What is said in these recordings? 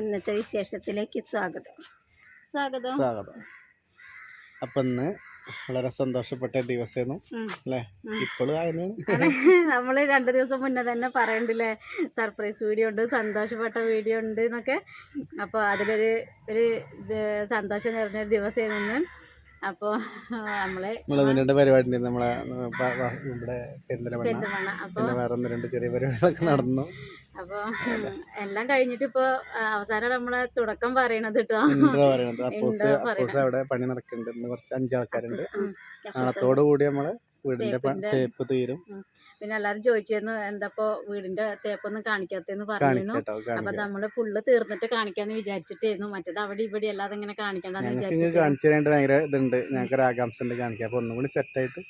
ഇന്നത്തെ വിശേഷത്തിലേക്ക് സ്വാഗതം. സ്വാഗതം. സ്വാഗതം. അപ്പം ഇന്ന് വളരെ സന്തോഷപ്പെട്ട ദിവസമായിരുന്നു ഉം. അല്ലേ? ഇപ്പോഴും നമ്മൾ രണ്ട് ദിവസം മുന്നേ തന്നെ പറയണ്ടല്ലേ? സർപ്രൈസ് വീഡിയോ ഉണ്ട് സന്തോഷപ്പെട്ട വീഡിയോ ഉണ്ട് എന്നൊക്കെ. അപ്പോൾ അതിലൊരു ഒരു സന്തോഷം നിറഞ്ഞൊരു ദിവസമായിരുന്നു അപ്പോൾ നമ്മളെ രണ്ട് പരിപാടി നമ്മളെ ഇവിടെ പെരുന്തലമണ്ണ. അപ്പോൾ പിന്നെ വേറെ ഒന്ന് രണ്ട് ചെറിയ പരിപാടികളൊക്കെ നടന്നു. അപ്പോൾ എല്ലാം കഴിഞ്ഞിട്ട് ഇപ്പൊ അവസാനം നമ്മളെ തുടക്കം പറയണത് കേട്ടോ പണി നടക്കുന്നുണ്ട് കുറച്ച് അഞ്ചാൾക്കാരുണ്ട്. നാളത്തോടു കൂടി നമ്മൾ വീടിന്റെ തേപ്പ് തീരും. പിന്നെ എല്ലാരും ചോദിച്ചിരുന്നു എന്താപ്പോ വീടിന്റെ തേപ്പൊന്നും കാണിക്കാത്തെന്ന് പറഞ്ഞിരുന്നു. അപ്പൊ നമ്മൾ ഫുള്ള് തീർന്നിട്ട് കാണിക്കാന്ന് വിചാരിച്ചിട്ടായിരുന്നു. മറ്റേത് അവിടെ ഇവിടെ അല്ലാതെ ഇങ്ങനെ കാണിക്കണ്ടെന്ന് വിചാരിച്ചു കാണിച്ചു ഭയങ്കര ഇതുണ്ട്. ഞങ്ങൾക്ക് ഒരു ആകാംക്ഷ ഉണ്ട് കാണിക്കാം അപ്പൊ ഒന്നും കൂടി സെറ്റായിട്ട്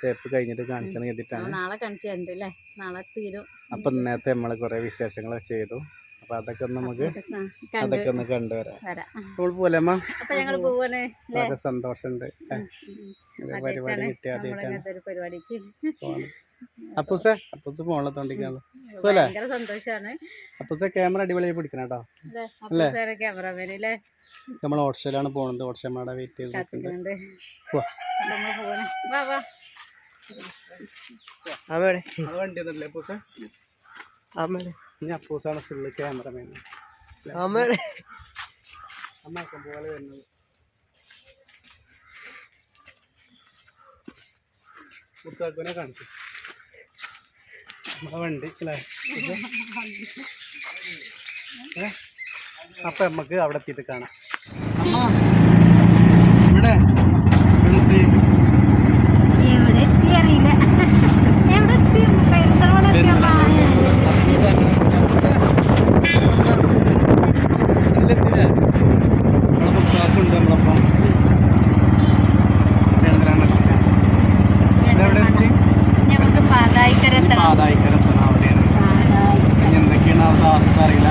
തേപ്പ് കഴിഞ്ഞിട്ട് കാണിക്കണം കേട്ടിട്ടാണ് നാളെ കാണിച്ചു തരണ്ട് അല്ലേ നാളെ തീരും. അപ്പൊ ഇന്നത്തെ നമ്മൾ കുറെ വിശേഷങ്ങൾ ചെയ്തു. അപ്പൊ അതൊക്കെ ഒന്ന് നമുക്ക് അതൊക്കെ ഒന്ന് കണ്ടുവരാം പോലെ അല്ലേ വളരെ സന്തോഷമുണ്ട് ഇത് പരിപാടി കിട്ടിയാദ്യമായിട്ടാണ് പരിപാടിക്ക്. അപ്പൂസേ അപ്പൂസ് ഫോണിലെ തോണ്ടിക്കാണല്ലോ. സന്തോഷാണ്. അപ്പൂസെ ക്യാമറ അടിപൊളിയായി പിടിക്കണം കേട്ടോ. അല്ലേ? അല്ലേ നമ്മൾ ഓട്ടോയിലാണ് പോണത്. ഓട്ടോ വെയിറ്റ് ചെയ്ത് നിൽക്കുന്നുണ്ട്. വണ്ടി ഒന്നല്ലേ അമ്മയുടെ ഇനി അപ്പൂസാണ് ഫുള്ള് ക്യാമറമാൻ അമ്മയുടെ അമ്മക്കം പോലെ വരുന്നത്. മുത്താക്കുനെ കാണിച്ചു. നമ്മളെ വണ്ടി അല്ലേ? അപ്പൊ നമുക്ക് അവിടെ എത്തിയിട്ട് കാണാം. അമ്മ ഇവിടെ എത്തി. എവിടെ എത്തി അറിയില്ല എവിടെ എത്തി പെരുന്തൽമണ്ണ എത്തിയമ്മ ഇതിലെത്തില്ലേ? നമ്മളെ മുത്താക്കുണ്ട് നമ്മളപ്പം പെരുന്തൽമണ്ണ ഇതെവിടെ എത്തി? നമുക്ക് പാതായിക്കര ഈ പാതായിക്കരത്തണം അവിടെയാണ് ഇനി എന്തൊക്കെയാണ് അവിടുത്തെ അവസ്ഥ അറിയില്ല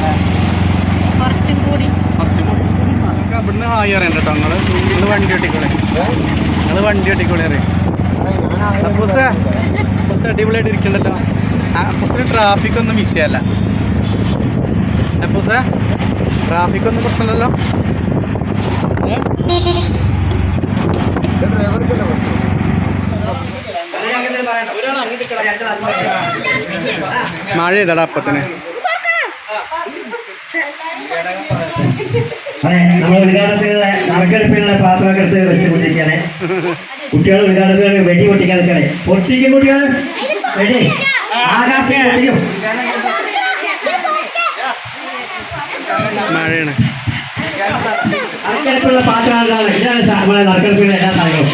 ഏ, കുറച്ചും കൂടി കുറച്ചും കൂടി നമുക്ക് അവിടുന്ന് ഹായ് അറിയണ്ട കേട്ടോ നിങ്ങൾ നിങ്ങൾ വണ്ടി ഒട്ടിക്കോളെ നിങ്ങൾ വണ്ടി ഒട്ടിക്കോളെ പുസ പുസ അടിപൊളിയായിട്ട് ഇരിക്കണ്ടല്ലോ. അപ്പൂസിന് ട്രാഫിക് ഒന്നും വിഷയമല്ല അപ്പൂസ ട്രാഫിക് ഒന്നും പ്രശ്നമല്ലല്ലോ? മഴ ചെയ്തടാ അപ്പത്തിന്. അതെ നമ്മൾ ഉദ്ഘാടനത്തിനുള്ള നറുക്കെടുപ്പിനുള്ള പാത്രമൊക്കെ എടുത്ത് വെച്ച് കൊണ്ടിരിക്കുകയാണ് കുട്ടികൾ ഉദ്ഘാടനത്തിന് വെടി പൊട്ടിക്കാൻ നിൽക്കണേ പൊട്ടിക്കും കുട്ടികൾ. വെടി. ആകാശം പൊട്ടിക്കും. മഴയാണ്. നറുക്കെടുപ്പുള്ള പാത്രമാണ് ഇതാണ്. നമ്മളെ നറുക്കെടുപ്പിനുള്ള എല്ലാ സാധനങ്ങളും.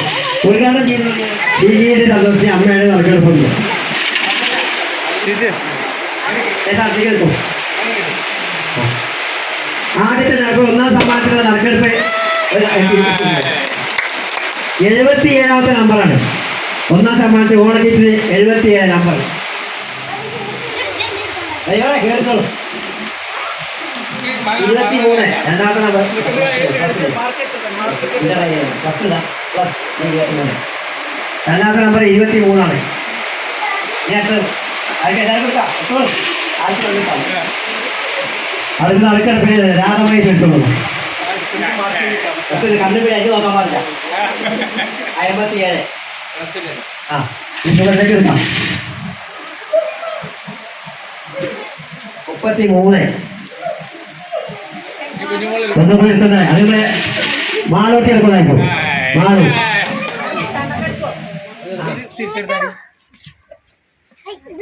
ഉദ്ഘാടനം ചെയ്യുന്നത് ജിജിയുടെ സന്തോഷി അമ്മയുടെ നറുക്കെടുപ്പുണ്ട് ചേച്ചി അധികം ആദ്യത്തെ നടക്കും ഒന്നാം സമ്മാനത്തിന്റെ നറുക്കെടുപ്പ് എഴുപത്തി ഏഴാമത്തെ നമ്പറാണ്. ഒന്നാം സമ്മാനത്തിൽ ഓണക്കിറ്റിന് എഴുപത്തി ഏഴ് നമ്പർ. അയ്യോ കേൾത്തോളൂ ഇരുപത്തി മൂന്ന് രണ്ടാമത്തെ നമ്പർ. ഇരുപത്തി മൂന്നാണ് ഞാൻ അടുത്തത്. ആർക്ക്? എല്ലാവരും കൊടുക്കാം എടുത്തോളൂ. ആർക്ക് കൊടുക്കാം അടുത്ത നറുക്കെടുപ്പിന് രാഗമായി എടുത്തോളൂ അപ്പൊ ഇത് കണ്ടുപിടി അഞ്ച് നോക്കാൻ പാടില്ല. അമ്പത്തി ഏഴ് ആ ഇഷ്ടപ്പെട്ടേക്ക് എടുക്കാം മുപ്പത്തി മൂന്ന് ഒന്നും കൂടി എടുക്കുന്നത് അതുപോലെ മാളോട്ടി എടുക്കുന്നതായിപ്പോ മാളു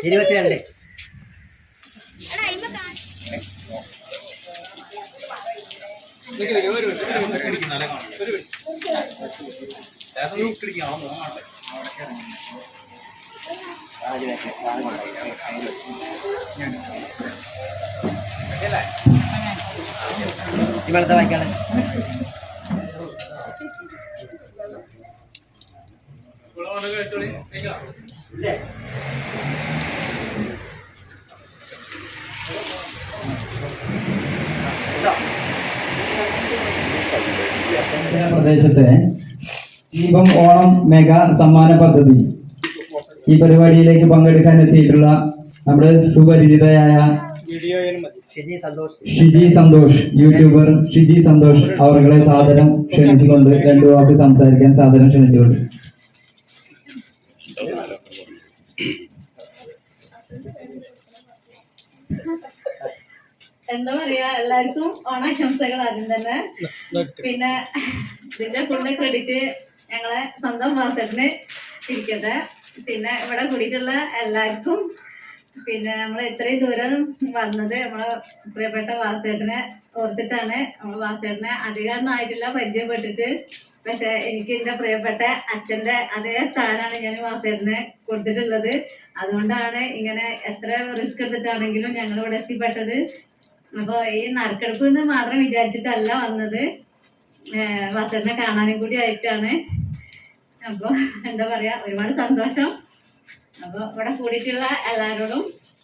ഇരുപത്തിരണ്ട്. ഇവിടുത്തെ വായിക്കാണ് പ്രദേശത്തെ ദീപം ഓണം മെഗാ സമ്മാന പദ്ധതി. ഈ പരിപാടിയിലേക്ക് പങ്കെടുക്കാൻ എത്തിയിട്ടുള്ള നമ്മുടെ സുപരിചിതയായ ഷിജി സന്തോഷ്. യൂട്യൂബർ ഷിജി സന്തോഷ് അവരുടെ സാധനം ക്ഷണിച്ചുകൊണ്ട് രണ്ടു വാക്ക് സംസാരിക്കാൻ സാധനം ക്ഷണിച്ചുകൊണ്ട്. എന്താ പറയാ എല്ലാവർക്കും ഓണാശംസകൾ ആദ്യം തന്നെ. പിന്നെ ഇതിന്റെ ഫുള്ള് ക്രെഡിറ്റ് ഞങ്ങളെ സ്വന്തം വാസത്തിന് ഇരിക്കട്ടെ. പിന്നെ ഇവിടെ കൂടിയിട്ടുള്ള എല്ലാവർക്കും പിന്നെ നമ്മൾ ഇത്രയും ദൂരം വന്നത് നമ്മളെ പ്രിയപ്പെട്ട വാസേട്ടനെ ഓർത്തിട്ടാണ്. നമ്മൾ വാസേട്ടനെ അധികമൊന്നും ആയിട്ടില്ല പരിചയപ്പെട്ടിട്ട്. പക്ഷെ എനിക്ക് എന്റെ പ്രിയപ്പെട്ട അച്ഛന്റെ അതേ സ്ഥാനമാണ് ഞാൻ വാസേട്ടനെ കൊടുത്തിട്ടുള്ളത്. അതുകൊണ്ടാണ് ഇങ്ങനെ എത്ര റിസ്ക് എടുത്തിട്ടാണെങ്കിലും ഞങ്ങൾ ഇവിടെ എത്തിപ്പെട്ടത്. അപ്പോൾ ഈ നറുക്കെടുപ്പ് എന്ന് മാത്രം വിചാരിച്ചിട്ടല്ല വന്നത്. വസറിനെ കാണാനും കൂടി ആയിട്ടാണ്. അപ്പോൾ എന്താ പറയാ ഒരുപാട് സന്തോഷം. അപ്പോൾ ഇവിടെ കൂടിയിട്ടുള്ള എല്ലാവരോടും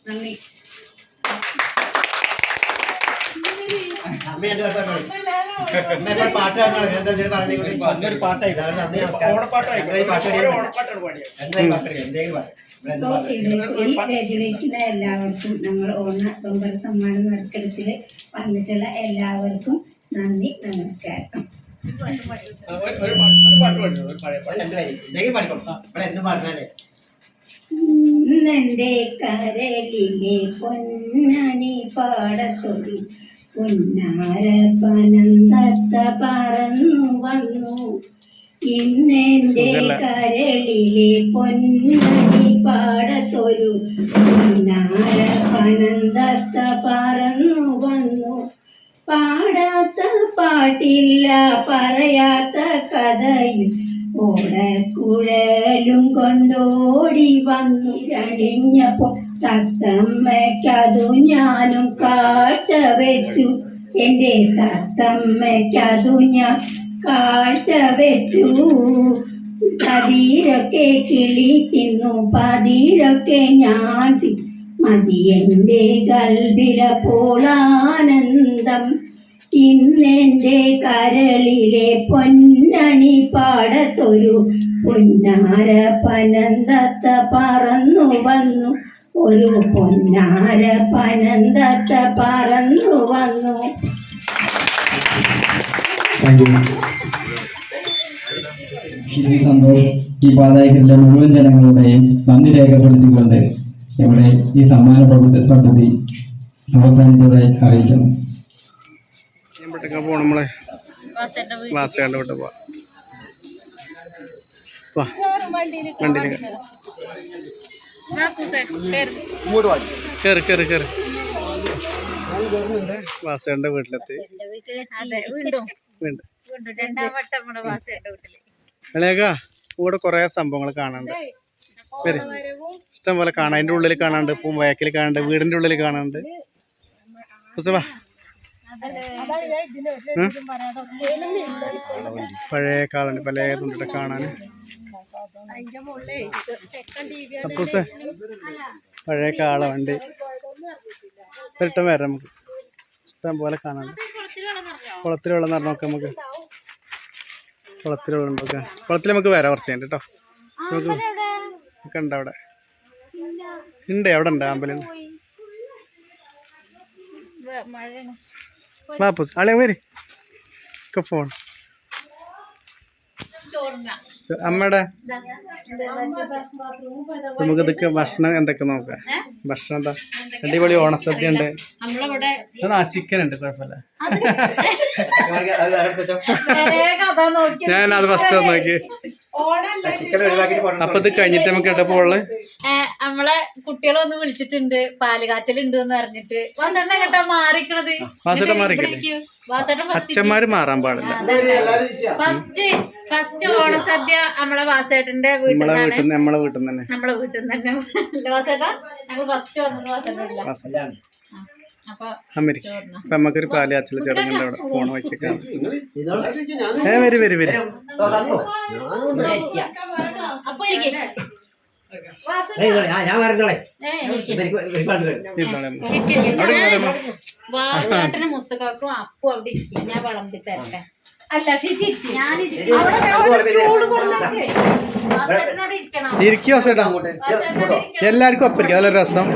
നന്ദി. പാട്ടായി. പാട്ടായി എന്തെങ്കിലും പാട്ട്. എല്ലാവർക്കും നമ്മൾ ഓണ തൊമ്പർ സമ്മാന നറുക്കെടുപ്പിൽ വന്നിട്ടുള്ള എല്ലാവർക്കും നന്ദി നമസ്കാരം. കരളിലെ പൊന്നണി പാടത്തൊടി പുന്നാര പനന്തത്ത പറന്നു വന്നു. ഇന്നെന്റെ കരളിലെ പൊന്നണി പാടത്തൊരു പനന്തത്ത പറന്നു വന്നു. പാടാത്ത പാട്ടില്ല പറയാത്ത കഥയും ഓടക്കുഴലും കൊണ്ടോടി വന്നു. കഴിഞ്ഞപ്പോ തത്തമ്മയ്ക്കതു ഞാനും കാഴ്ച വെച്ചു എന്റെ തത്തമ്മയ്ക്കതു ഞാൻ കാഴ്ച വെച്ചു. പതിരൊക്കെ കിളി തിന്നു പതിരൊക്കെ ഞാൻ തി- മതി എന്റെ കൽബിലപ്പോളാനന്ദം ഇന്നെന്റെ കരളിലെ പൊന്നണി പാടത്തൊരു പൊന്നാര പനന്തത്ത പറന്നു വന്നു. ഒരു പൊന്നാര പനന്തത്ത പറന്നു വന്നു. Thank you. ഷിജി സന്തോഷ് ഈ പാതായത്തിലെ മുഴുവൻ ജനങ്ങളുടെയും നന്ദി രേഖപ്പെടുത്തിക്കൊണ്ട് ഇവിടെ ഈ സമ്മാന പദ്ധതി പദ്ധതി അവസാനിച്ചതായി അറിയിക്കുന്നു. പോണം നമ്മളെ? വാസേണ്ട വിട്ട് പോവാ. വാ. വണ്ടിയിൽ കയറി കയറി കയറി കണ്ട വീട്ടിലെത്തി. അതെ വീണ്ടും. വീണ്ടും വീണ്ടും രണ്ടാം വട്ടം നമ്മുടെ വാസേട്ട വീട്ടിൽ. ഇളയക ഇവിടെ കുറേ സംഭവങ്ങൾ കാണാനുണ്ട്. വരും. ഇഷ്ടം പോലെ കാണാം. അതിന്റെ ഉള്ളിൽ കാണാണ്ട് പൂമ്പയക്കിൽ കാണാണ്ട് വീടിന്റെ ഉള്ളിൽ കാണാണ്ട്? പഴയ കാളുണ്ട് പല തുണ്ടിട്ട് കാണാൻ. അപ്പൂസേ. പഴയ കാള വണ്ടി. ഒരിട്ടം വരാം നമുക്ക്. ഇഷ്ടം പോലെ കാണാനുണ്ട്. കുളത്തിൽ വെള്ളം നിറഞ്ഞ നോക്കാം നമുക്ക് കുളത്തിൽ വെള്ളം നോക്കാം കുളത്തിൽ നമുക്ക് വരാം കുറച്ച് കഴിഞ്ഞിട്ട് കേട്ടോ നമുക്ക് ഉണ്ട് അവിടെ? ഉണ്ട് അവിടെ ഉണ്ട് അമ്പലം. വാപ്പൂസ് ആളെ വരി. ഒക്കെ ഫോൺ ചെ- അമ്മയുടെ നമുക്ക് ഇതൊക്കെ ഭക്ഷണം എന്തൊക്കെ നോക്കാം? ഭക്ഷണം എന്താ? അടിപൊളി ഓണസദ്യ ഉണ്ട് ആ ചിക്കൻ ഉണ്ട് കുഴപ്പമില്ല ഞാൻ അത് ഫസ്റ്റ് നോക്കി. അപ്പൊ ഇത് കഴിഞ്ഞിട്ട് നമുക്ക് എവിടെ പോൾ നമ്മളെ കുട്ടികളെ ഒന്ന് വിളിച്ചിട്ടുണ്ട്. പാൽ കാച്ചലുണ്ട് എന്ന് പറഞ്ഞിട്ട്. കേട്ടാ മാറിക്കണത്? വാസേട്ടൻ മാറിക്കല്ലേ? അച്ഛന്മാര് മാറാൻ പാടില്ല. ഫസ്റ്റ് ഫസ്റ്റ് ഓണസദ്യ നമ്മളെ വാസേട്ടന്റെ വീട്ടിൽ നമ്മളെ വീട്ടിൽ തന്നെ. നമ്മളെ വീട്ടിൽ തന്നെ. വാസേട്ടാ ഞങ്ങൾ ഫസ്റ്റ് വന്നത് നമുക്കൊരു പാല അച്ഛനെ ചടങ്ങുണ്ട് അവിടെ ഫോൺ വെച്ചേക്കാം. ഏ വരി വരി വരി. അപ്പൊ ഇരിക്കും. ഞാൻ വരുന്നോളെ മുത്തുക്കാക്കും അപ്പു അവിടെ ഇരിക്കും. ഞാൻ വിളമ്പി തരട്ടെ ഞാൻ ഇരിക്കണം. ഇരിക്കും വാസേട്ടാ എല്ലാവർക്കും ഒപ്പം നല്ല രസം.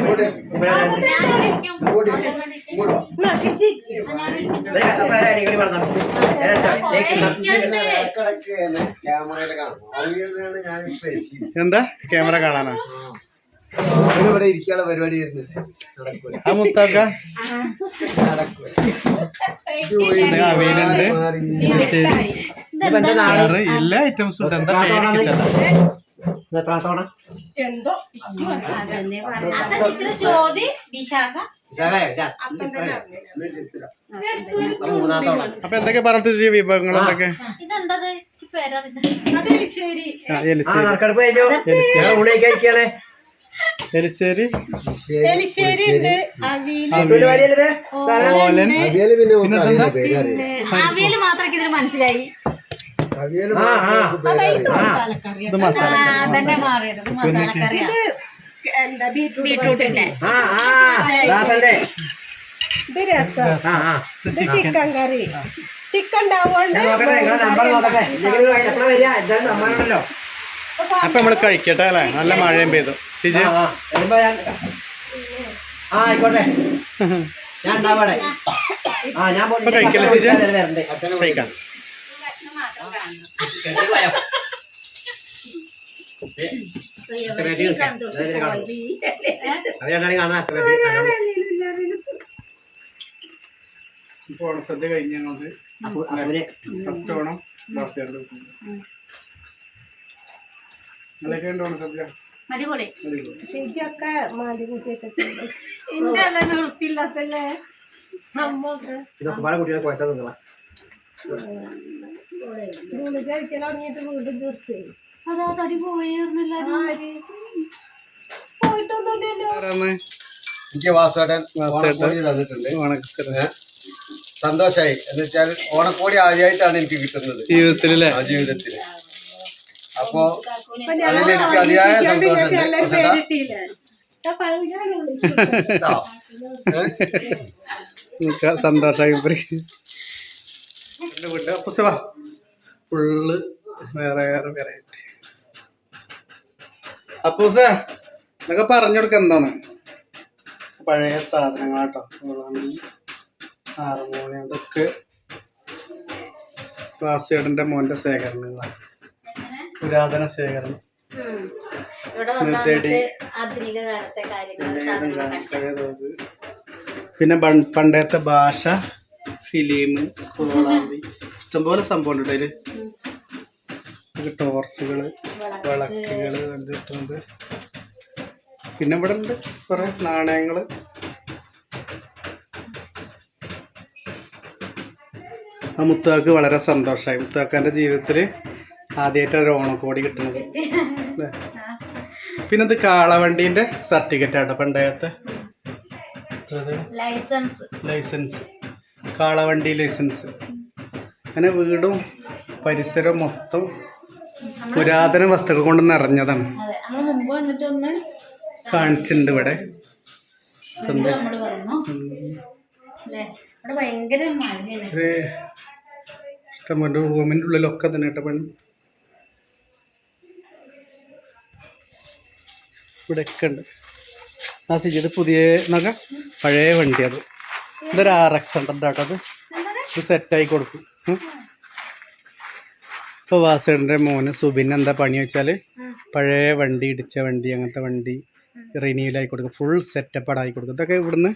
എന്താ? ക്യാമറ കാണാനാ? ഇവിടെ ഇരിക്കാനുള്ള പരിപാടി വരുന്നത്. നടക്കൂല. ആ മുത്താക്ക? നടക്കൂല. ഇത് അവിയലുണ്ട്. ശരി. വേറെ എല്ലാ ഐറ്റംസും ഉണ്ട്. എന്താ വിശാഖ. അപ്പൊ എന്തൊക്കെ പറഞ്ഞിട്ട് വിഭവങ്ങൾ എന്തൊക്കെ? ഇതെന്തത്? ഈ എലിശ്ശേരി? എലിശ്ശേരി. ഓലൻ. അവിയൽ പിന്നെ നമുക്ക് പിന്നെന്താ? അറിയില്ല, ഇതിന് മനസ്സിലായി. അവിയൽ. ഇത് മസാല ആ, അതന്നെ മാറിയത്. ഇത് മസാലക്കറിയാ ബീട്രൂട്ടിന്റെ. ആ ആ. ദാസന്റെ. ആ ആ. ചിക്കൻ ചിക്കൻ ഉണ്ടാവുകൊണ്ട് ഞാൻ നോക്കട്ടെ നിങ്ങളുടെ നമ്പർ നോക്കട്ടെ. എന്തെങ്കിലും എപ്പോഴാ വരിക? എന്തായാലും സമ്മാനം അപ്പൊ നമ്മൾ കഴിക്കട്ടെ അല്ലേ? നല്ല മഴയും പെയ്തു. ഷിജി ആ ആ. വരുമ്പോ ഞാൻ ഉണ്ടാവാടെ ആ ഞാൻ? വരണ്ടേ. ഓണസദ്യ കഴിഞ്ഞ് ഓണം നിങ്ങളൊക്കെ ഉണ്ട് ഓണസദ്യ? അടിപൊളി. കൂട്ടിയിട്ടുണ്ട് എന്റെ അല്ല നിർത്തില്ലാത്തല്ലേ ഇതൊക്കെ പാടെ കുട്ടികളെ കുഴച്ചാൽ നിങ്ങളാ ഗുളിക കഴിക്കാൻ തുടങ്ങിയിട്ട് വീണ്ടും തീർച്ചേ അതാ തടി പോയിരുന്നില്ല പോയിട്ടൊന്നുമില്ലല്ലോ. ആരാന്ന്? എനിക്ക് വാസുവേട്ടൻ വാസുവേട്ടൻ. ഓണക്കോടി തന്നിട്ടുണ്ട്. സന്തോഷായി. എന്ന് വെച്ചാൽ ഓണക്കോടി ആദ്യമായിട്ടാണ് എനിക്ക് കിട്ടുന്നത്. ജീവിതത്തിലല്ലേ ആ ജീവിതത്തിൽ അപ്പോ അതിൽ എനിക്ക് അതിയായ സന്തോഷമുണ്ട്? സന്തോഷമായി വീട്ടിൽ ഫുള്ള് വേറെ വേറെ വെറൈറ്റി അപ്പൂസ എന്നൊക്കെ പറഞ്ഞു കൊടുക്ക എന്താണ്? പഴയ സാധനങ്ങളാട്ടോ. ഹാർമോണിയം അതൊക്കെ വാസിയേട്ടന്റെ മോന്റെ ശേഖരണങ്ങളാണ്. പുരാതന ശേഖരണം. പിന്നെ പണ്ടത്തെ ഭാഷ ഫിലിം കോളാമ്പി ഇഷ്ടംപോലെ സംഭവം ഉണ്ട് അതിൽ. ടോർച്ചുകൾ വിളക്കുകൾ എന്തിട്ടുണ്ട് പിന്നെ ഇവിടെ ഉണ്ട് കുറെ നാണയങ്ങൾ. ആ മുത്താക്ക് വളരെ സന്തോഷമായി മുത്താക്കാന്റെ ജീവിതത്തിൽ ആദ്യമായിട്ടാണ് ഒരു ഓണക്കോടി കിട്ടുന്നത്. അല്ലേ? പിന്നെ ഇത് കാളവണ്ടീന്റെ സർട്ടിഫിക്കറ്റ് ആട്ടോ പണ്ടത്തെ ലൈസൻസ്. ലൈസൻസ്. കാളവണ്ടി ലൈസൻസ്. അങ്ങനെ വീടും പരിസരവും മൊത്തം പുരാതന വസ്തുക്കൾ കൊണ്ട് നിറഞ്ഞതാണ്. അതെ കാണിച്ചിട്ടുണ്ട് ഇവിടെ. ഇഷ്ടംപോലെ റൂമിന്റെ ഉള്ളിലൊക്കെ തന്നെ കേട്ടോ പണി. ഇവിടെയൊക്കെ ഉണ്ട് ആ ചേച്ചി ഇത് പുതിയ നോക്കാം പഴയ വണ്ടി അത്. ഇതൊരു ആർ എക്സ് ഹൺഡ്രഡ് ആട്ടോ അത്. ഇത് സെറ്റായി കൊടുക്കും. ഇപ്പൊ വാസുവിന്റെ മോന് സുബിൻ എന്താ പണി വെച്ചാൽ പഴയ വണ്ടി ഇടിച്ച വണ്ടി അങ്ങനത്തെ വണ്ടി റിനീലായി കൊടുക്കും. ഫുൾ സെറ്റപ്പ് ആയി കൊടുക്കും. ഇതൊക്കെ ഇവിടുന്ന്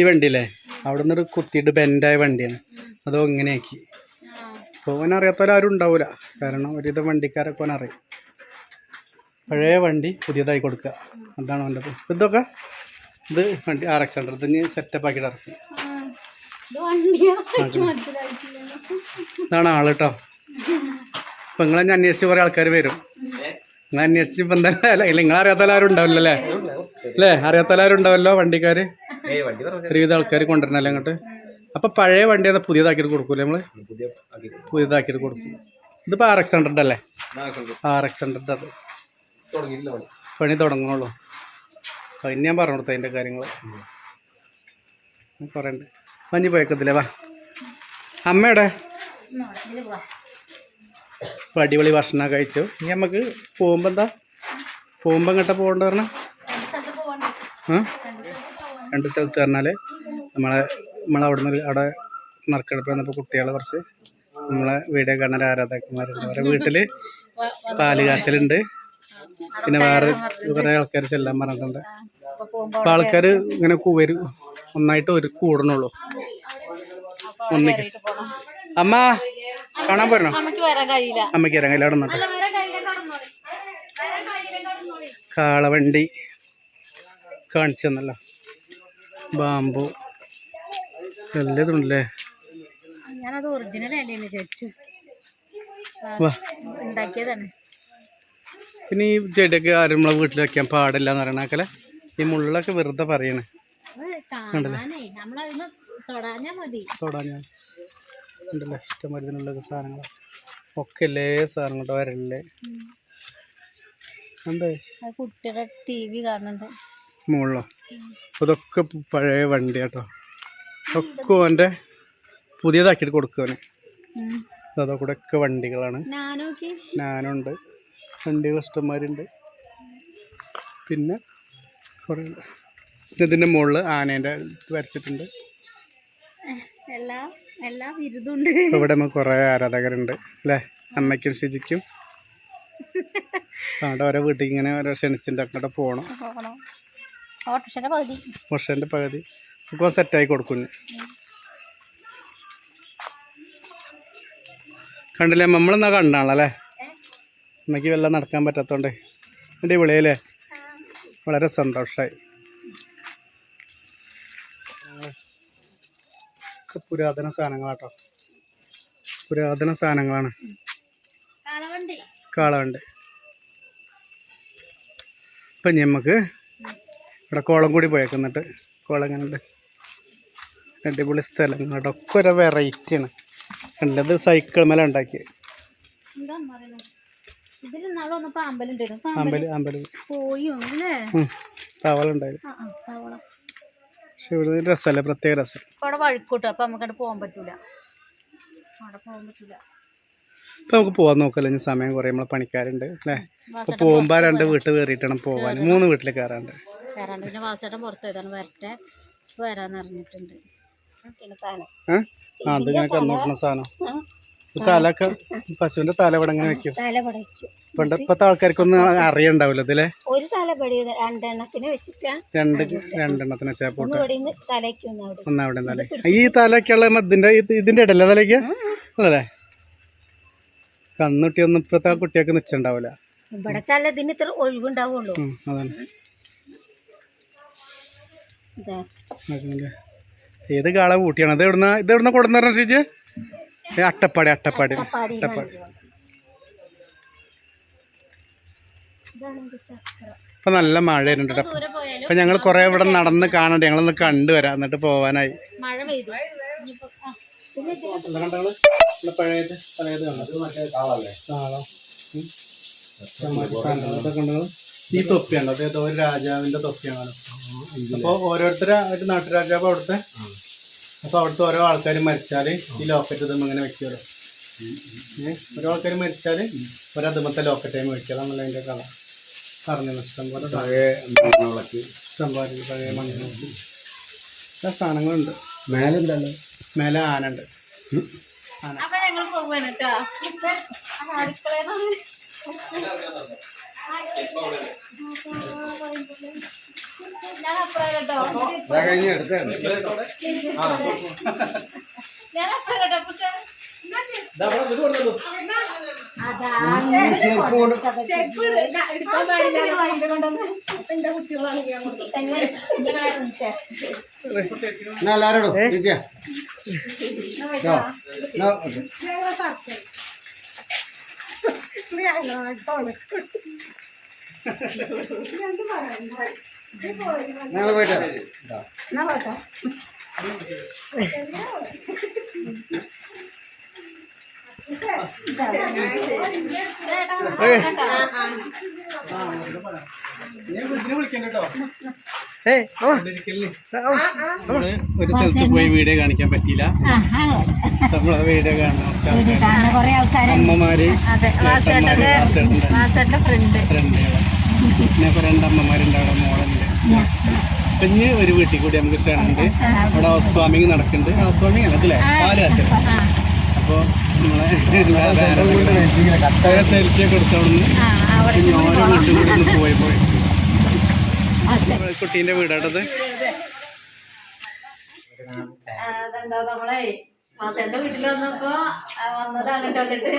ഈ വണ്ടിയില്ലേ? അവിടുന്ന് ഒരു കുത്തിയിട്ട് ബെൻഡായ വണ്ടിയാണ്. അതോ ഇങ്ങനെയാക്കി. അപ്പോൾ ഓൻ അറിയാത്തവരാരും ഉണ്ടാവില്ല കാരണം ഒരുവിധം വണ്ടിക്കാരൊക്കെ ഓൻ അറിയും പഴയ വണ്ടി പുതിയതായി കൊടുക്കുക. അതാണ് വേണ്ടത് ഇതൊക്കെ ഇത് വണ്ടി ആർ എക്സ് ഹൺഡ്രഡ് ഇനി സെറ്റപ്പ് ആക്കിയിട്ട് ഇറക്കും. ഇതാണ് ആൾ കേട്ടോ ഇപ്പം നിങ്ങളെ ഞാൻ അന്വേഷിച്ച് കുറേ ആൾക്കാർ വരും. നിങ്ങൾ അന്വേഷിച്ച് ഇപ്പം തന്നെ അല്ല നിങ്ങൾ അറിയാത്തല്ലാരും ഉണ്ടാവില്ല അല്ലേ? അല്ലേ? അറിയാത്തല്ലാരും ഉണ്ടാവല്ലോ വണ്ടിക്കാർ ഒരുവിധ ആൾക്കാർ കൊണ്ടുവരണല്ലേ അങ്ങോട്ട്? അപ്പം പഴയ വണ്ടി അതാ പുതിയതാക്കിയിട്ട് കൊടുക്കൂലേ നമ്മൾ പുതിയതാക്കിയിട്ട് കൊടുക്കും. ഇതിപ്പോൾ ആർ എക്സ് ഹൺഡ്രഡ് അല്ലേ ആർ എക്സ് ഹൺഡ്രഡ് അത്. പണി തുടങ്ങണുള്ളൂ. ഇനി ഞാൻ പറഞ്ഞു കൊടുത്തു അതിന്റെ കാര്യങ്ങൾ പറയണ്ട. ഉണ്ട് മഞ്ഞ് പോയേക്കത്തില്ലേ വാ. അമ്മയുടെ? ഇപ്പം അടിപൊളി ഭക്ഷണം കഴിച്ചു. ഇനി നമുക്ക് പോകുമ്പോൾ എന്താ? പോകുമ്പോൾ ഇങ്ങോട്ട് പോകേണ്ട പറഞ്ഞാൽ ആ? രണ്ട് സ്ഥലത്ത് പറഞ്ഞാൽ നമ്മളെ നമ്മളവിടെ നിന്ന് അവിടെ നറുക്കെടുപ്പ് വന്നപ്പോൾ കുട്ടികളെ കുറച്ച് നമ്മളെ വീഡിയോ കാണാൻ ആരാധകന്മാരുണ്ട്. അവരെ വീട്ടിൽ പാൽ കാച്ചലുണ്ട്. പിന്നെ വേറെ കുറേ ആൾക്കാർ ചെല്ലാൻ പറഞ്ഞിട്ടുണ്ട്. അപ്പൊ ആൾക്കാർ ഇങ്ങനെ വരും ഒന്നായിട്ട് ഒരു കൂടണുള്ളൂ. ഒന്നിക്ക്. അമ്മ കാണാൻ പോരണോ? അമ്മയ്ക്ക് വരാൻ കഴിയില്ല. അവിടെ കാളവണ്ടി കാണിച്ചു തന്നല്ലോ. ബാമ്പു. നല്ലതുണ്ടല്ലേ ഞാനത് ഒറിജിനൽ അല്ലേ ചോദിച്ചു വാ. ഉണ്ടാക്കിയതാണ്. പിന്നെ ഈ ചെടിയൊക്കെ ആരും നമ്മളെ വീട്ടിൽ വെക്കാൻ പാടില്ല എന്ന് പറയണാക്കല്ലേ ഈ മുള്ളൊക്കെ വെറുതെ പറയണേ. തൊടാഞ്ഞാ ഉണ്ടല്ലോ ഇഷ്ടമരുന്നിനുള്ള സാധനങ്ങൾ ഒക്കെ അല്ലേ സാധനം കൊണ്ട് വരല്ലേ എന്തേ? അത് ടി വി കാണുന്നുണ്ട്. മുകളിലോ ഇതൊക്കെ പഴയ വണ്ടി കേട്ടോ ഒക്കെ ഓന്റെ പുതിയതാക്കിയിട്ട് കൊടുക്കുവാന് അതോ കൂടെ ഒക്കെ വണ്ടികളാണ് ഞാനുണ്ട് വണ്ടികൾ കസ്റ്റമാരുണ്ട് പിന്നെ കുറേ. പിന്നെ ഇതിന്റെ മുകളിൽ ആനേന്റെ വരച്ചിട്ടുണ്ട്. എല്ലാ എല്ലാ ബിരുദുണ്ട് ഇവിടെ നമുക്ക് കുറേ ആരാധകരുണ്ട് അല്ലേ? അമ്മയ്ക്കും ശുചിക്കും അവിടെ ഓരോ വീട്ടിൽ ഇങ്ങനെ ഓരോ ക്ഷണിച്ചിട്ട് അങ്ങോട്ട് പോകണം ഓട്ടോഷന്റെ പകുതി. ഇപ്പോൾ സെറ്റായി കൊടുക്കുന്നു കണ്ടില്ലേ? നമ്മളെന്നാ കണ്ടാണല്ലേ അമ്മയ്ക്ക് വല്ല നടക്കാൻ പറ്റാത്തോണ്ട്. എന്റെ വിളിയല്ലേ വളരെ സന്തോഷമായി പുരാതന സാധനങ്ങളാട്ടോ. പുരാതന സാധനങ്ങളാണ്. കാളവണ്ട്. ഇപ്പൊ നമുക്ക് ഇവിടെ കോളം കൂടി പോയേക്കുന്നിട്ട് കോളം എങ്ങനെയുണ്ട് അടിപൊളി സ്ഥലങ്ങളുടെ ഒക്കെ ഒരു വെറൈറ്റിയാണ് കണ്ടത് സൈക്കിൾ മേലെ ഉണ്ടാക്കിയത് ഇതിൽ നാളെ വന്നപ്പോ അമ്പലുണ്ടായിരുന്നു. ഇപ്പൊ അമ്പൽ അമ്പൽ പോയി ഒന്നല്ലേ തവളുണ്ടായിരുന്നു. ആ ആ തവള. പക്ഷെ ഇവിടെ രസമല്ലേ പ്രത്യേക രസം. ഇപ്പൊ അവിടെ വഴുക്കൂട്ടോ അപ്പൊ നമുക്കവിടെ പോകാൻ പറ്റൂല. അവിടെ പോകാൻ പറ്റൂല. ഇപ്പം നമുക്ക് പോവാൻ നോക്കല്ലോ ഇനി സമയം കുറേ നമ്മളെ പണിക്കാരുണ്ട് അല്ലേ? പോകുമ്പോൾ രണ്ട് വീട്ടിൽ കയറിയിട്ടാണ് പോവാൻ. മൂന്ന് വീട്ടിൽ കയറാണ്ട് കയറാണ്ട് പിന്നെ വാസേട്ടൻ പുറത്ത് വരട്ടെ. വരാന്ന് അറിഞ്ഞിട്ടുണ്ട്. സാധനം ആ അത് ഇങ്ങനെ കന്നോട്ടണ സാധനം. ഈ പശുവിന്റെ തല ഇവിടെ ഇങ്ങനെ വെക്കും? തല പടയ്ക്കും. പണ്ട് ഇപ്പത്തെ ആൾക്കാർക്കൊന്നും അറിയണ്ടാവില്ല ഇതിലെ? ഒരു തല പടി രണ്ടെണ്ണത്തിന് വെച്ചിട്ടാ രണ്ട് രണ്ടെണ്ണത്തിന് വെച്ചാൽ പോട്ടെ ഒന്നവിടെ തല. ഈ തലക്കുള്ള ഇതിന്റെ ഇത് ഇതിന്റെ ഇടല്ലേ തലയ്ക്ക്? അല്ലേ? കന്നുട്ടിയൊന്നും ഇപ്പത്തെ ആ കുട്ടിയൊക്കെ നിച്ചുണ്ടാവില്ല. ഇവിടെ ചല്ല ഇതിന് ഇത്ര ഒഴിവുണ്ടാവുള്ളൂ. ഉം, അതാണ്. ഇതാ. അതുകൊണ്ട് ഏത് കാള കൂട്ടിയാണ് ഇത് എവിടുന്ന ഇത് എവിടുന്ന കൊടുന്ന രക്ഷിച്ച് അട്ടപ്പാടി അട്ടപ്പാടി. അട്ടപ്പാടി. ഇപ്പൊ നല്ല മഴ വരുന്നുണ്ട് അപ്പൊ ഞങ്ങൾ കുറെ ഇവിടെ നടന്ന് കാണണ്ട. ഞങ്ങളൊന്ന് കണ്ടുവരാം എന്നിട്ട് പോവാനായി. മഴ പെയ്തു. ഇനിയിപ്പോ ആ. പഴയത് പഴയത് കണ്ടത് മറ്റേ. ഈ തൊപ്പിയാണ്? അതായത് ഒരു രാജാവിന്റെ തൊപ്പിയാണ്? അപ്പൊ ഓരോരുത്തരായിട്ട് നാട്ടുരാജാവ് അവിടുത്തെ അപ്പൊ അവിടുത്തെ ഓരോ ആൾക്കാർ മരിച്ചാൽ ഈ ലോക്കറ്റ് ഇതും ഇങ്ങനെ വെക്കുമല്ലോ ഏഹ് ഓരോ ആൾക്കാർ മരിച്ചാൽ ഒരതുമത്തെ ലോക്കറ്റ് ആയി വെക്കുക എന്നുള്ള അതിന്റെ കള പറഞ്ഞു ഇഷ്ടം പോലെ. പഴയ മണ്ണുകളൊക്കെ ഇഷ്ടം പോലെ പഴയ മണ്ണുകളൊക്കെ സാധനങ്ങളുണ്ട്. മേലെന്തല്ലോ മേലെ ആനുണ്ട്. മേലെ ഞങ്ങൾ പോവാണ് കേട്ടോ അടുക്കളയിൽ ഞാൻ അപ്പഴേ കേട്ടോ കഴിഞ്ഞ് ഞാൻ ചെരുപ്പ് കൊണ്ട്. എല്ലാരോടും ചേച്ചിയാ. ഞങ്ങൾ പോയിട്ട് ഒരു സ്ഥലത്ത് പോയി വീഡിയോ കാണിക്കാൻ പറ്റിയില്ല. നമ്മളെ വീഡിയോ കാണണം അമ്മമാര് ഫ്രണ്ട് പിന്നെ കൊറേ രണ്ട് അമ്മമാരുണ്ട് അവിടെ അപ്പൊ ഇനി ഒരു വീട്ടിൽ കൂടി നമുക്ക് ക്ഷണുണ്ട് അവിടെ ഹൗസ് വാമിങ് നടക്കുന്നുണ്ട്. ഹൗസ് വാമിങ് അല്ല? അതില്ലേ പാൽ കാച്ചൽ അപ്പൊ നമ്മളെ സെൽഫി ഒക്കെ അവിടെ ഇനി ഓരോ വീട്ടിൽ കൂടി ഒന്ന് പോയി പോയി. കുട്ടീന്റെ വീടാട്ടത് നമ്മളെ വാസേട്ടന്റെ വീട്ടിൽ വന്നപ്പോ വന്നതാണ് കേട്ടോ എന്നിട്ട്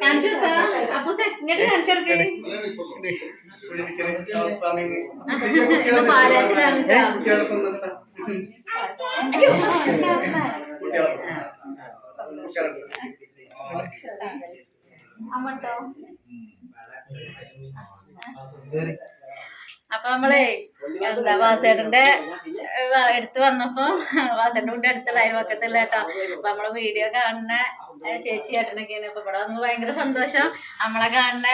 കാണിച്ചു കൊടുത്താ? അപ്പൊ ഇങ്ങോട്ട് കാണിച്ചു കൊടുക്കേ. അപ്പൊ നമ്മളെ എന്താ വാസേട്ടന്റെ എടുത്ത് വന്നപ്പോ വാസേട്ടന്റെ വീടിന്റെ അടുത്തുള്ള അയൽവക്കത്തുള്ള കേട്ടോ. അപ്പൊ നമ്മൾ വീഡിയോ കാണുന്ന ചേച്ചി ചേട്ടനൊക്കെയാണ് അപ്പൊ ഇവിടെ വന്ന് ഭയങ്കര സന്തോഷം. നമ്മളെ കാണുന്ന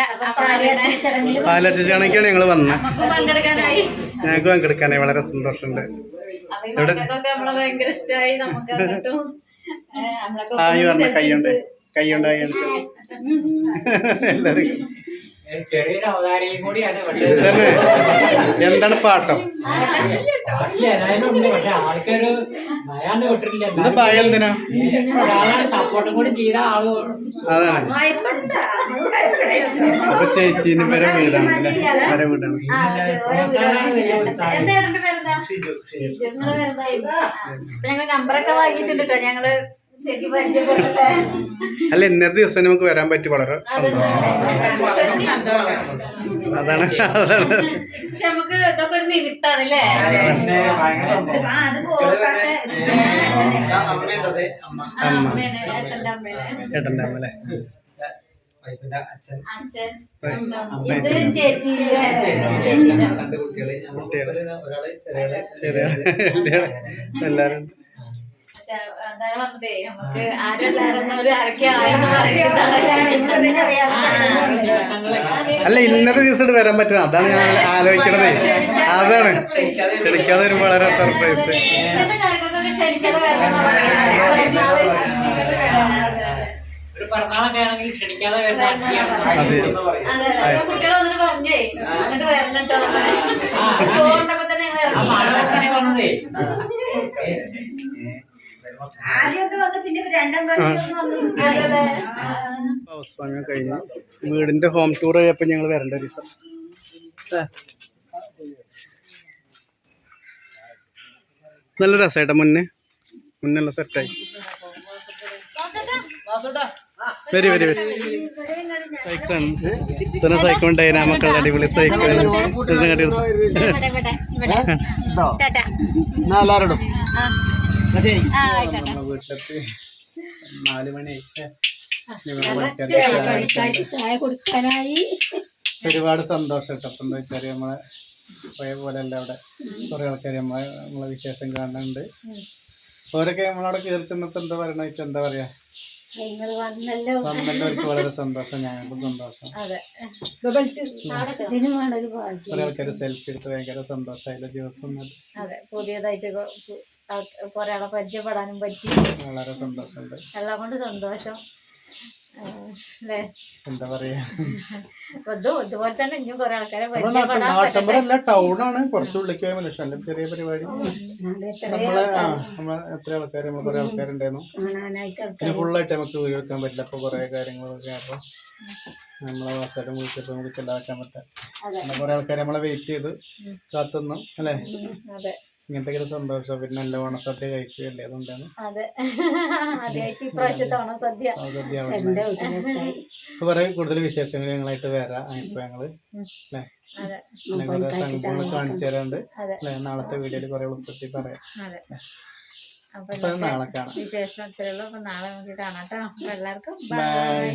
നമ്മളെ പാലച്ചാണിക്കാണ് ഞങ്ങൾ വന്നത് നമുക്ക് പങ്കെടുക്കാനായി. ഞങ്ങൾക്ക് പങ്കെടുക്കാനായി. വളരെ സന്തോഷമുണ്ട്. നമ്മളെ ഭയങ്കര ഇഷ്ടമായി നമുക്ക് കൈയുണ്ട്. എടുത്ത് കൈ കാണിച്ചു എല്ലാവരും ചെറിയൊരു അവതാരയും കൂടിയാണ് പക്ഷേ എന്താണ് പാട്ടം? ഏതായാലും പക്ഷെ ആൾക്കൊരു ഭയാണ്ട് വിട്ടിട്ടില്ല ഭയം എന്തിനാ? ഒരാളാണ് സപ്പോർട്ടും കൂടി ചെയ്ത ആൾ. അതാണ്. അപ്പൊ ചേച്ചീന്റെ വരെ വീടാണ് വരെ വീടാണ്. ഞങ്ങൾ നമ്പറൊക്കെ വാങ്ങിയിട്ടുണ്ട് കേട്ടോ. ഞങ്ങൾ അല്ല ഇന്നത്തെ ദിവസം നമുക്ക് വരാൻ പറ്റി വളരെ അതാണ് അതാണ്. നമുക്ക് ഇതൊക്കെ ഒരു നിമിത്താണ് അല്ലേ? അമ്മ. ഏട്ടന്റെ അല്ലേ. കുട്ടികൾ. ചെറിയ എല്ലാരും പക്ഷെ എന്താണ് നമുക്ക് ആരുണ്ടായിരുന്നവര് അല്ല ഇന്നത്തെ ദിവസം വരാൻ പറ്റുന്ന അതാണ് ഞാൻ ആലോചിക്കണത് അതാണ് ക്ഷണിക്കാതെ ഒരു വളരെ സർപ്രൈസ് ഒരു ആണെങ്കിൽ ക്ഷണിക്കാതെ വരുന്ന ഹൗസ് വാങ്ങാൻ കഴിഞ്ഞു. വീടിന്റെ ഹോം ടൂർ ആയപ്പോ ഞങ്ങൾ വരണ്ട ഒരു ദിവസം. നല്ല രസമായിട്ടാ മുന്നേ. മുന്നല്ല സെറ്റായി വരി വരി വരി. സൈക്കിളാണ്. ഇത്തരം സൈക്കിൾ ഉണ്ടായിരുന്ന മക്കളുടെ അടിപൊളി സൈക്കിൾ ഇവിടെ, വീട്ടിലെത്തി. നാല് ഒരുപാട് സന്തോഷം കേട്ടോ. അപ്പം എന്താ വെച്ചാൽ നമ്മളെ പോയ പോലെ അല്ല അവിടെ. കുറേ ആൾക്കാർ നമ്മളെ നമ്മളെ വിശേഷം കാണുന്നുണ്ട്. ഓരൊക്കെ നമ്മളവിടെ കയറി ചെന്നപ്പോൾ എന്താ പറയണ? വെച്ചാൽ എന്താ പറയാ? വന്നല്ലോ. വളരെ സന്തോഷം. ഞങ്ങൾക്കും സന്തോഷം. കുറേ ആൾക്കാർ സെൽഫി എടുത്ത് ഭയങ്കര സന്തോഷമായില്ല ദിവസം. അതെ പുതിയതായിട്ട് ആളെ പരിചയപ്പെടാനും പറ്റി. വളരെ സന്തോഷമുണ്ട്. എല്ലാം കൊണ്ട് സന്തോഷം. അല്ലേ? എന്താ പറയാ? അപ്പൊ ഇത് ഇതുപോലെ തന്നെ ഇനിയും കുറെ ആൾക്കാരെ പരിചയപ്പെടാൻ പോയ മനുഷ്യൻ ചെറിയ പരിപാടി. നമ്മളെ എത്ര ആൾക്കാർ നമ്മൾ കുറേ ആൾക്കാരുണ്ടായിരുന്നു. പിന്നെ ഫുള്ളായിട്ട് നമുക്ക് വീട് വെക്കാൻ പറ്റില്ല. അപ്പോൾ കുറേ കാര്യങ്ങളൊക്കെ അപ്പോൾ നമ്മളെ വാസരം വിളിച്ചപ്പോ നമുക്ക് ചെല്ലാക്കാൻ പറ്റാം. കുറേ ആൾക്കാർ നമ്മളെ വെയിറ്റ് ചെയ്ത് കാത്തുന്നു. അല്ലേ? ഇങ്ങനത്തെ സന്തോഷം. പിന്നെ നല്ല ഓണസദ്യ കഴിച്ചു അല്ലേ? അതുകൊണ്ടാണ്. കുറേ കൂടുതൽ വിശേഷങ്ങൾ ഞങ്ങളായിട്ട് വരാം. ഇപ്പൊ ഞങ്ങൾ അല്ലേ? കുറേ സംഭവങ്ങൾ കാണിച്ചു തരാണ്ട് അതെ. നാളത്തെ വീഡിയോയിൽ കുറേ ഉൾപ്പെടുത്തി പറയാം. അതെ. അപ്പൊ അപ്പോൾ നാളെ കാണാം. വിശേഷം ഇത്രയുള്ളൂ അപ്പൊ നാളെ നമുക്ക് കാണാം കേട്ടോ. എല്ലാവർക്കും ബൈ